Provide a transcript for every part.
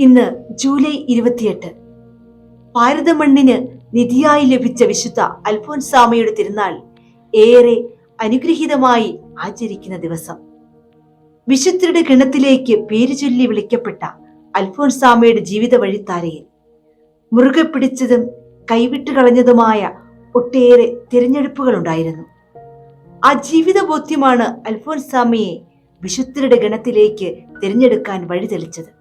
ഇന്ന് ജൂലൈ ഇരുപത്തിയെട്ട്. ഭാരതമണ്ണിന് നിധിയായി ലഭിച്ച വിശുദ്ധ അൽഫോൻസാമയുടെ തിരുനാൾ ഏറെ അനുഗ്രഹീതമായി ആചരിക്കുന്ന ദിവസം. വിശുദ്ധരുടെ ഗണത്തിലേക്ക് പേര് ചൊല്ലി വിളിക്കപ്പെട്ട അൽഫോൻസാമയുടെ ജീവിത വഴിത്താരയിൽ മുറുകെ പിടിച്ചതും കൈവിട്ട് കളഞ്ഞതുമായ ഒട്ടേറെ തിരഞ്ഞെടുപ്പുകളുണ്ടായിരുന്നു ആ ജീവിത ബോധ്യമാണ് അൽഫോൻസാമയെ വിശുദ്ധരുടെ ഗണത്തിലേക്ക് തിരഞ്ഞെടുക്കാൻ വഴിതെളിച്ചത്.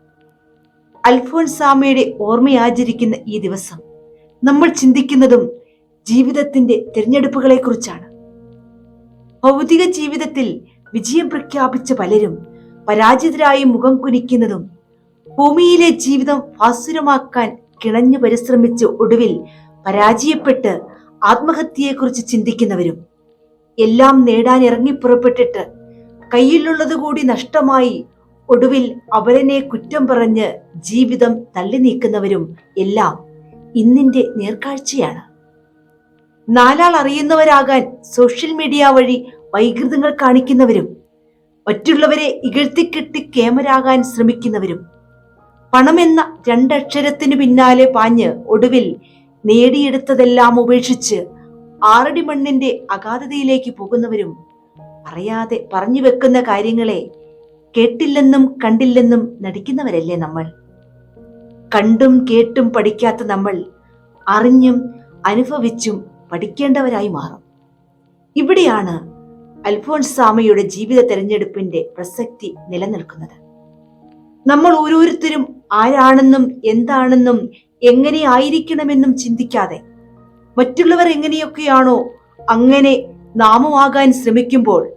അൽഫോൻസാമയുടെ ഓർമ്മയാചരിക്കുന്ന ഈ ദിവസം നമ്മൾ ചിന്തിക്കുന്നതും ജീവിതത്തിന്റെ തിരഞ്ഞെടുപ്പുകളെ കുറിച്ചാണ് ഭൗതിക ജീവിതത്തിൽ വിജയം പ്രഖ്യാപിച്ച പലരും പരാജിതരായി മുഖം കുനിക്കുന്നതും ഭൂമിയിലെ ജീവിതം ഭാസുരമാക്കാൻ കിണഞ്ഞു പരിശ്രമിച്ച് ഒടുവിൽ പരാജയപ്പെട്ട് ആത്മഹത്യയെക്കുറിച്ച് ചിന്തിക്കുന്നവരും എല്ലാം നേടാൻ ഇറങ്ങിപ്പുറപ്പെട്ടിട്ട് കയ്യിലുള്ളത് കൂടി നഷ്ടമായി ഒടുവിൽ അവരനെ കുറ്റം പറഞ്ഞ് ജീവിതം തള്ളി നീക്കുന്നവരും എല്ലാം ഇന്നിന്റെ നേർക്കാഴ്ചയാണ്. നാലാൾ അറിയുന്നവരാകാൻ സോഷ്യൽ മീഡിയ വഴി വൈകൃതങ്ങൾ കാണിക്കുന്നവരും മറ്റുള്ളവരെ ഇകഴ്ത്തിക്കെട്ടി കേമരാകാൻ ശ്രമിക്കുന്നവരും പണമെന്ന രണ്ടക്ഷരത്തിനു പിന്നാലെ പാഞ്ഞ് ഒടുവിൽ നേടിയെടുത്തതെല്ലാം ഉപേക്ഷിച്ച് ആറടി മണ്ണിന്റെ അഗാധതയിലേക്ക് പോകുന്നവരും അറിയാതെ പറഞ്ഞു വെക്കുന്ന കാര്യങ്ങളെ കേട്ടില്ലെന്നും കണ്ടില്ലെന്നും നടിക്കുന്നവരല്ലേ നമ്മൾ? കണ്ടും കേട്ടും പഠിക്കാത്ത നമ്മൾ അറിഞ്ഞും അനുഭവിച്ചും പഠിക്കേണ്ടവരായി മാറും. ഇവിടെയാണ് അൽഫോൺസ് സ്വാമിയുടെ ജീവിത തെരഞ്ഞെടുപ്പിന്റെ പ്രസക്തി നിലനിൽക്കുന്നത്. നമ്മൾ ഓരോരുത്തരും ആരാണെന്നും എന്താണെന്നും എങ്ങനെ ആയിരിക്കണമെന്നും ചിന്തിക്കാതെ മറ്റുള്ളവർ എങ്ങനെയൊക്കെയാണോ അങ്ങനെ നാമമാകാൻ ശ്രമിക്കുമ്പോൾ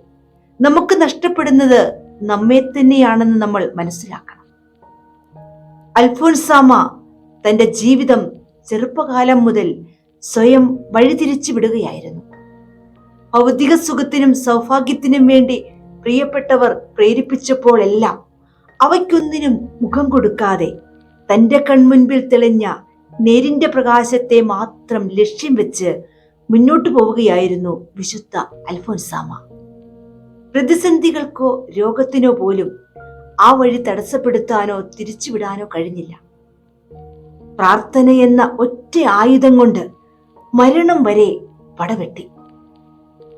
നമുക്ക് നഷ്ടപ്പെടുന്നത് നമ്മെ തന്നെയാണെന്ന് നമ്മൾ മനസ്സിലാക്കണം. അൽഫോൻസാമ തന്റെ ജീവിതം ചെറുപ്പകാലം മുതൽ സ്വയം വഴിതിരിച്ചു വിടുകയായിരുന്നു. ഭൗതിക സുഖത്തിനും സൗഭാഗ്യത്തിനും വേണ്ടി പ്രിയപ്പെട്ടവർ പ്രേരിപ്പിച്ചപ്പോഴെല്ലാം അവയ്ക്കൊന്നിനും മുഖം കൊടുക്കാതെ തന്റെ കൺമുൻപിൽ തെളിഞ്ഞ നേരിന്റെ പ്രകാശത്തെ മാത്രം ലക്ഷ്യം വെച്ച് മുന്നോട്ടു പോവുകയായിരുന്നു വിശുദ്ധ അൽഫോൻസാമ. പ്രതിസന്ധികൾക്കോ രോഗത്തിനോ പോലും ആ വഴി തടസ്സപ്പെടുത്താനോ തിരിച്ചുവിടാനോ കഴിഞ്ഞില്ല. പ്രാർത്ഥന എന്ന ഒറ്റ ആയുധം കൊണ്ട് മരണം വരെ പടവെട്ടി.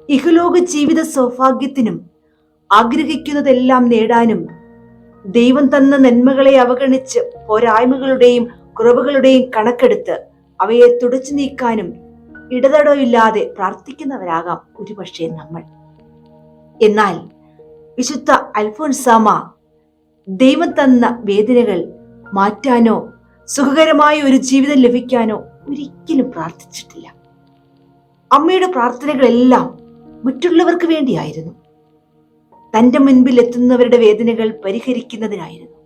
ഇഹലോക ജീവിത സൗഭാഗ്യത്തിനും ആഗ്രഹിക്കുന്നതെല്ലാം നേടാനും ദൈവം തന്ന നന്മകളെ അവഗണിച്ച് പോരായ്മകളുടെയും കുറവുകളുടെയും കണക്കെടുത്ത് അവയെ തുടച്ചു നീക്കാനും ഇടതടവില്ലാതെ പ്രാർത്ഥിക്കുന്നവരാകാം ഒരുപക്ഷെ നമ്മൾ. എന്നാൽ വിശുദ്ധ അൽഫോൻസാമ ദൈവം തന്ന വേദനകൾ മാറ്റാനോ സുഖകരമായ ഒരു ജീവിതം ലഭിക്കാനോ ഒരിക്കലും പ്രാർത്ഥിച്ചിട്ടില്ല. അമ്മയുടെ പ്രാർത്ഥനകളെല്ലാം മറ്റുള്ളവർക്ക് വേണ്ടിയായിരുന്നു. തന്റെ മുൻപിൽ എത്തുന്നവരുടെ വേദനകൾ പരിഹരിക്കുന്നതിനായിരുന്നു.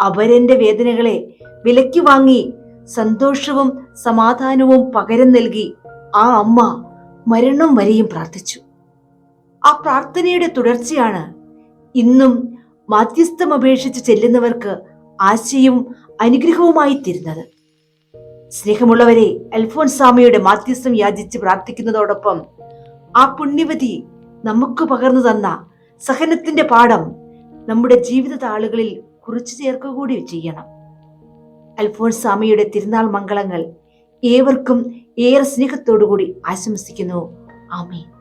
അവരെ വേദനകളെ വിലയ്ക്ക് വാങ്ങി സന്തോഷവും സമാധാനവും പകരം നൽകി ആ അമ്മ മരണം വരെയും പ്രാർത്ഥിച്ചു. ആ പ്രാർത്ഥനയുടെ തുടർച്ചയാണ്. ഇന്നും മധ്യസ്ഥം അപേക്ഷിച്ച് ചെല്ലുന്നവർക്ക് ആശയും അനുഗ്രഹവുമായി തീരുന്നത്. സ്നേഹമുള്ളവരെ അൽഫോൻസാമയുടെ മാധ്യസ്ഥം യാചിച്ച് പ്രാർത്ഥിക്കുന്നതോടൊപ്പം ആ പുണ്യവതി നമുക്ക് പകർന്നു തന്ന സഹനത്തിന്റെ പാഠം നമ്മുടെ ജീവിത താളുകളിൽ കുറിച്ചു ചേർക്കുക കൂടി ചെയ്യണം. അൽഫോൻസാമയുടെ തിരുനാൾ മംഗളങ്ങൾ ഏവർക്കും ഏറെ സ്നേഹത്തോടുകൂടി ആശംസിക്കുന്നു. ആമേ